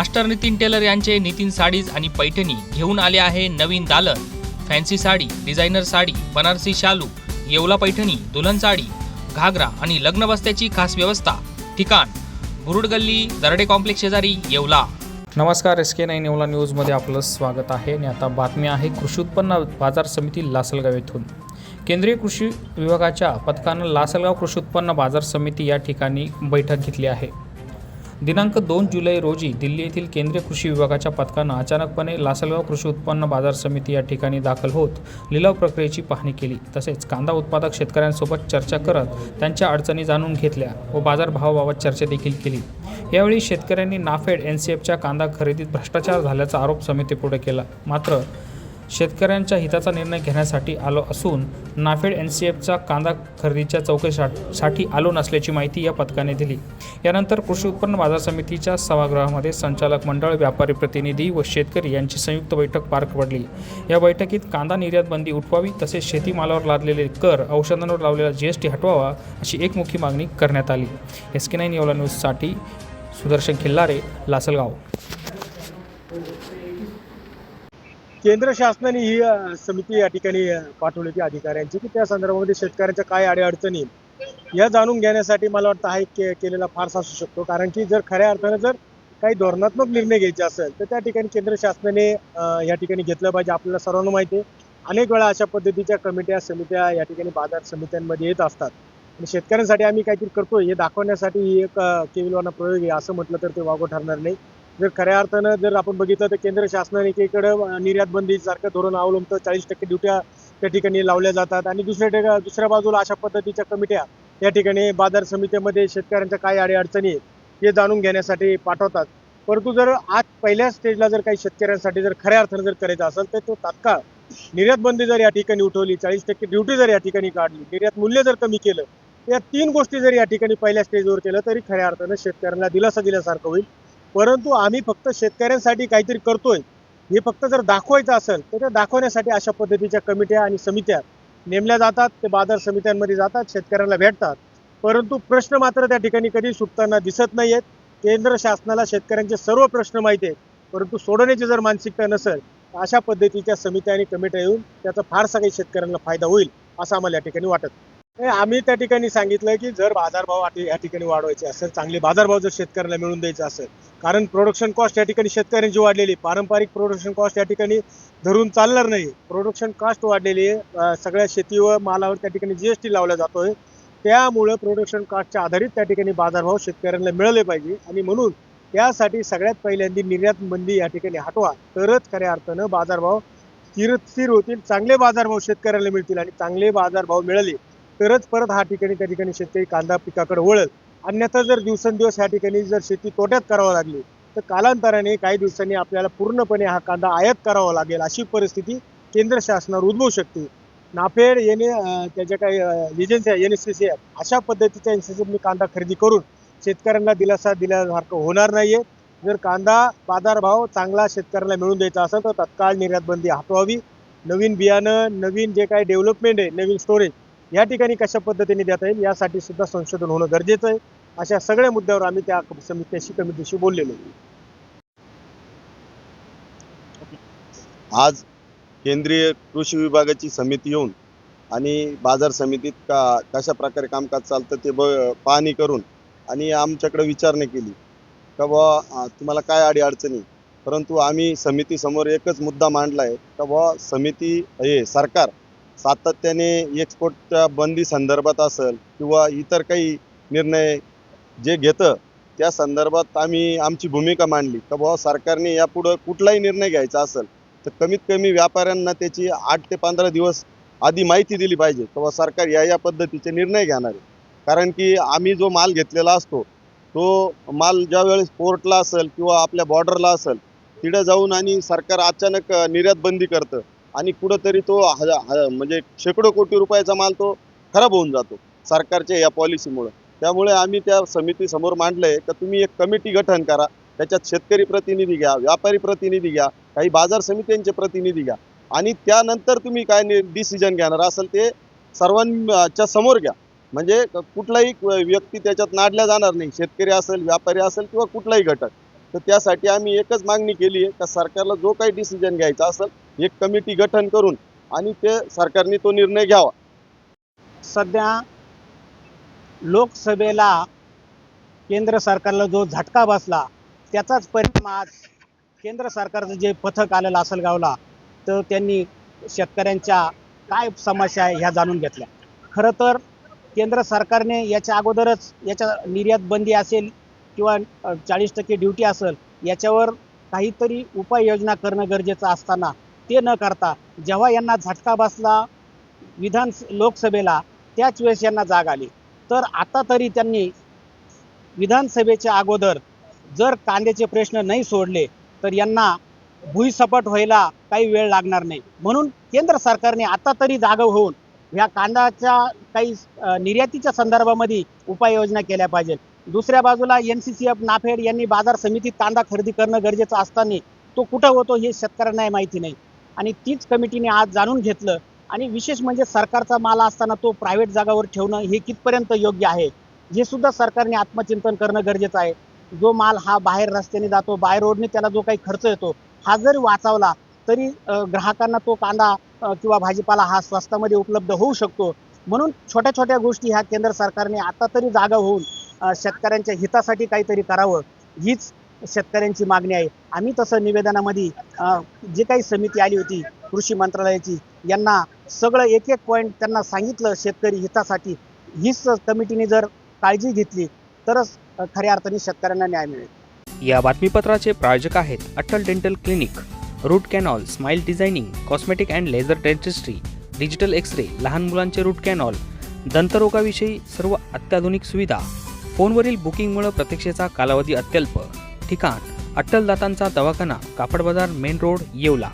Master Nitin teller यांचे Nitin sarees आणि पैठणी घेऊन आले आहे नवीन दालन. फॅन्सी साडी डिझायनर साडी बनारसी शालू येवला पैठणी दुल्हन साडी घागरा आणि लग्न बस्त्याची खास व्यवस्था. ठिकाण बुरुड गल्ली दरडे कॉम्प्लेक्स शेजारी येवला. नमस्कार एस के नाईन येवला न्यूजमध्ये आपलं स्वागत आहे आणि आता बातमी आहे कृषी उत्पन्न बाजार समिती लासलगाव येथून. केंद्रीय कृषी विभागाच्या पथकानं लासलगाव कृषी उत्पन्न बाजार समिती या ठिकाणी बैठक घेतली आहे. दिनांक दोन जुलै रोजी दिल्ली येथील केंद्रीय कृषी विभागाच्या पथकानं अचानकपणे लासलगाव कृषी उत्पन्न बाजार समिती या ठिकाणी दाखल होत लिलाव प्रक्रियेची पाहणी केली. तसेच कांदा उत्पादक शेतकऱ्यांसोबत चर्चा करत त्यांच्या अडचणी जाणून घेतल्या व बाजारभावाबाबत चर्चा देखील केली. यावेळी शेतकऱ्यांनी नाफेड एन सी एफच्या कांदा खरेदीत भ्रष्टाचार झाल्याचा आरोप समितीपुढे केला. मात्र शेतकऱ्यांच्या हिताचा निर्णय घेण्यासाठी आलो असून नाफेड एन सी एफचा कांदा खरेदीच्या चौकशीसाठी आलो नसल्याची माहिती या पथकाने दिली. यानंतर कृषी उत्पन्न बाजार समितीच्या सभागृहामध्ये संचालक मंडळ व्यापारी प्रतिनिधी व शेतकरी यांची संयुक्त बैठक पार पडली. या बैठकीत कांदा निर्यात बंदी उठवावी तसेच शेतीमालावर लादलेले कर औषधांवर लावलेला जी एस टी हटवावा अशी एकमुखी मागणी करण्यात आली. एस के नाईन येवला न्यूजसाठी सुदर्शन खिल्लारे लासलगाव. केंद्र शासनाने ही समिती या ठिकाणी पाठवली होती अधिकाऱ्यांची की त्या संदर्भामध्ये शेतकऱ्यांच्या काय अडीअडचणी या जाणून घेण्यासाठी मला वाटतं हा एक के- केलेला फारसा असू शकतो. कारण की जर खऱ्या अर्थानं जर काही धोरणात्मक निर्णय घ्यायचे असेल तर त्या ठिकाणी केंद्र शासनाने या ठिकाणी घेतलं पाहिजे. आपल्याला सर्वांना माहिती आहे अनेक वेळा अशा पद्धतीच्या कमिट्या समित्या या ठिकाणी बाजार समित्यांमध्ये येत असतात. आणि शेतकऱ्यांसाठी आम्ही काहीतरी करतोय हे दाखवण्यासाठी ही एक केविलवाना प्रयोग आहे. असं म्हटलं तर ते वागो ठरणार नाही. जर खऱ्या अर्थानं जर आपण बघितलं तर केंद्र शासनाने एकीकडे निर्यात बंदी सारखं धोरण अवलंबतं चाळीस टक्के ड्युट्या त्या ठिकाणी लावल्या जातात. आणि दुसऱ्या दुसऱ्या बाजूला अशा पद्धतीच्या कमिट्या या ठिकाणी बाजार समितीमध्ये शेतकऱ्यांच्या काय अडीअडचणी आहेत हे जाणून घेण्यासाठी पाठवतात. परंतु जर आज पहिल्या स्टेजला जर काही शेतकऱ्यांसाठी जर खऱ्या अर्थानं जर करायचं असेल तर तो तात्काळ निर्यात बंदी जर या ठिकाणी उठवली चाळीस टक्के ड्युटी जर या ठिकाणी काढली निर्यात मूल्य जर कमी केलं तर या तीन गोष्टी जर या ठिकाणी पहिल्या स्टेजवर केलं तरी खऱ्या अर्थानं शेतकऱ्यांना दिलासा दिल्यासारखं होईल. परंतु आम्ही फक्त शेतकऱ्यांसाठी काहीतरी करतोय. हे फक्त जर दाखवायचं असेल तर ते दाखवण्यासाठी अशा पद्धतीच्या कमिट्या आणि समित्या नेमल्या जातात. ते बाजार समित्यांमध्ये जातात शेतकऱ्यांना भेटतात. परंतु प्रश्न मात्र त्या ठिकाणी कधी सुटताना दिसत नाहीयेत. केंद्र शासनाला शेतकऱ्यांचे सर्व प्रश्न माहिती आहेत. परंतु सोडवण्याची जर मानसिकता नसेल तर अशा पद्धतीच्या समित्या आणि कमिट्या येऊन त्याचा फारसा काही शेतकऱ्यांना फायदा होईल असं आम्हाला या ठिकाणी वाटत. नाही. आम्ही त्या ठिकाणी सांगितलं की जर बाजारभाव या ठिकाणी वाढवायचे असेल चांगले बाजारभाव जर शेतकऱ्याला मिळून द्यायचा असेल कारण प्रोडक्शन कॉस्ट या ठिकाणी शेतकऱ्यांची वाढलेली पारंपरिक प्रोडक्शन कॉस्ट या ठिकाणी धरून चालणार नाही. प्रोडक्शन कॉस्ट वाढलेली आहे. अं, सगळ्या शेती व मालावर त्या ठिकाणी जीएसटी लावला जातोय. त्यामुळे प्रोडक्शन कॉस्टच्या आधारित त्या ठिकाणी बाजारभाव शेतकऱ्यांना मिळाले पाहिजे. आणि म्हणून त्यासाठी सगळ्यात पहिल्यांदा निर्यात बंदी या ठिकाणी हटवा. तरच खऱ्या अर्थानं बाजारभाव स्थिर स्थिर होतील चांगले बाजारभाव शेतकऱ्याला मिळतील आणि चांगले बाजारभाव मिळाले. तरच परत हा ठिकाणी त्या ठिकाणी शेतकरी कांदा पिकाकडे वळल. अन्यथा जर दिवसेंदिवस ह्या ठिकाणी जर शेती तोट्यात करावं लागली तर कालांतराने काही दिवसांनी आपल्याला पूर्णपणे हा कांदा आयात करावा लागेल अशी परिस्थिती केंद्र शासनावर उद्भवू शकते. नाफेड येणे त्याच्या काही एजन्सी एन एस सी अशा पद्धतीच्या एनसीसीनी कांदा खरेदी करून शेतकऱ्यांना दिलासा दिल्यासारखं होणार नाहीये. जर कांदा बाजारभाव चांगला शेतकऱ्याला मिळून द्यायचा असेल तर तत्काळ निर्यात बंदी हटवावी. नवीन बियाणं नवीन जे काही डेव्हलपमेंट आहे नवीन स्टोरेज या ठिकाणी कशा पद्धतीने देता येईल यासाठी सुद्धा संशोधन होणं गरजेचं आहे. अशा सगळ्या मुद्द्यावर आम्ही त्या समित्याशी कमिटीशी बोललेलो आज केंद्रीय कृषी विभागाची समिती येऊन आणि बाजार समितीत का कशा प्रकारे कामकाज चालतं ते ब पाहणी करून आणि आमच्याकडे विचारणा केली. का बुवा तुम्हाला काय अडी अडचणी परंतु आम्ही समितीसमोर एकच मुद्दा मांडला आहे का बुवा समिती हे सरकार सातत्याने एक्सपोर्टच्या बंदी संदर्भात असेल किंवा इतर काही निर्णय जे घेतं त्या संदर्भात आम्ही आमची भूमिका मांडली. का बुवा सरकारने यापुढं कुठलाही निर्णय घ्यायचा असेल तर कमीत कमी व्यापाऱ्यांना त्याची आठ ते पंधरा दिवस आधी माहिती दिली पाहिजे. किंवा सरकार या या पद्धतीचे निर्णय घेणार आहे. कारण की आम्ही जो माल घेतलेला असतो तो माल ज्या वेळेस पोर्टला असेल किंवा आपल्या बॉर्डरला असेल तिथं जाऊन आणि सरकार अचानक निर्यात बंदी करतं. आणि कुठंतरी तो हजा ह- म्हणजे शेकडो कोटी रुपयाचा माल तो खराब होऊन जातो सरकारच्या या पॉलिसीमुळं. त्यामुळे आम्ही त्या समितीसमोर मांडलंय का तुम्ही एक कमिटी गठन करा त्याच्यात शेतकरी प्रतिनिधी घ्या व्यापारी प्रतिनिधी घ्या काही बाजार समित्यांचे प्रतिनिधी घ्या आणि त्यानंतर तुम्ही काय डिसिजन घेणार असाल ते सर्वांच्या समोर घ्या. म्हणजे कुठलाही व्यक्ती त्याच्यात नाडल्या जाणार नाही शेतकरी असेल व्यापारी असेल किंवा कुठलाही घटक. तर त्यासाठी आम्ही एकच मागणी केली आहे का सरकारला जो काही डिसिजन घ्यायचा असेल एक कमिटी गठन करून आणि ते सरकारने तो निर्णय घ्यावा. सध्या लोकसभेला केंद्र सरकारला जो झटका बसला त्याचाच परिणाम आज केंद्र सरकारचं जे पथक आलेलं असेल गावला तर त्यांनी शेतकऱ्यांच्या काय समस्या आहे ह्या जाणून घेतल्या. खरं तर केंद्र सरकारने याच्या अगोदरच याच्या निर्यात बंदी असेल किंवा चाळीस टक्के ड्युटी असेल याच्यावर काहीतरी उपाययोजना करणं गरजेचं असताना ते न करता जेव्हा यांना झटका बसला विधान लोकसभेला त्याच वेळेस यांना जाग आली. तर आता तरी त्यांनी विधानसभेच्या अगोदर जर कांद्याचे प्रश्न नाही सोडले तर यांना भुईसपाट व्हायला काही वेळ लागणार नाही. म्हणून केंद्र सरकारने आता तरी जाग होऊन ह्या कांद्याच्या काही निर्यातीच्या संदर्भामध्ये उपाययोजना केल्या पाहिजेत. दुसऱ्या बाजूला N C C F NAFED यांनी बाजार समितीत कांदा खरेदी करणं गरजेचं असताना तो कुठं होतो हे शेतकऱ्यांना माहिती नाही. आणि तीच कमिटीने आज जाणून घेतलं. आणि विशेष म्हणजे सरकारचा माल असताना तो प्रायव्हेट जागावर ठेवणं हे कितपर्यंत योग्य आहे? हे सुद्धा सरकारने आत्मचिंतन करणं गरजेचं आहे. जो माल हा बाहेर रस्त्याने जातो बाय रोडने त्याला जो काही खर्च येतो हा जरी वाचवला तरी ग्राहकांना तो कांदा किंवा भाजीपाला हा स्वस्तामध्ये उपलब्ध होऊ शकतो. म्हणून छोट्या छोट्या गोष्टी ह्या केंद्र सरकारने आता तरी जागा होऊन शेतकऱ्यांच्या हितासाठी काहीतरी करावं हीच शेतकऱ्यांची मागणी आहे. आम्ही तसं निवेदनामध्ये जे काही समिती आली होती कृषी मंत्रालयाची यांना सगळं एक एक पॉईंट त्यांना सांगितलं शेतकरी हितासाठी. हीच कमिटीने जर काळजी घेतली तरच खऱ्या अर्थाने शेतकऱ्यांना न्याय मिळेल. या बातमीपत्राचे प्रायोजक आहेत Atal dental clinic root canal smile designing cosmetic and laser dentistry digital X ray लहान मुलांचे रूट कॅनॉल दंतरोगाविषयी सर्व अत्याधुनिक सुविधा. फोनवरील बुकिंगमुळे प्रतीक्षेचा कालावधी अत्यल्प. ठिकाण. अट्टलदातांचा दवाखाना कापड बाजार मेन रोड येवला.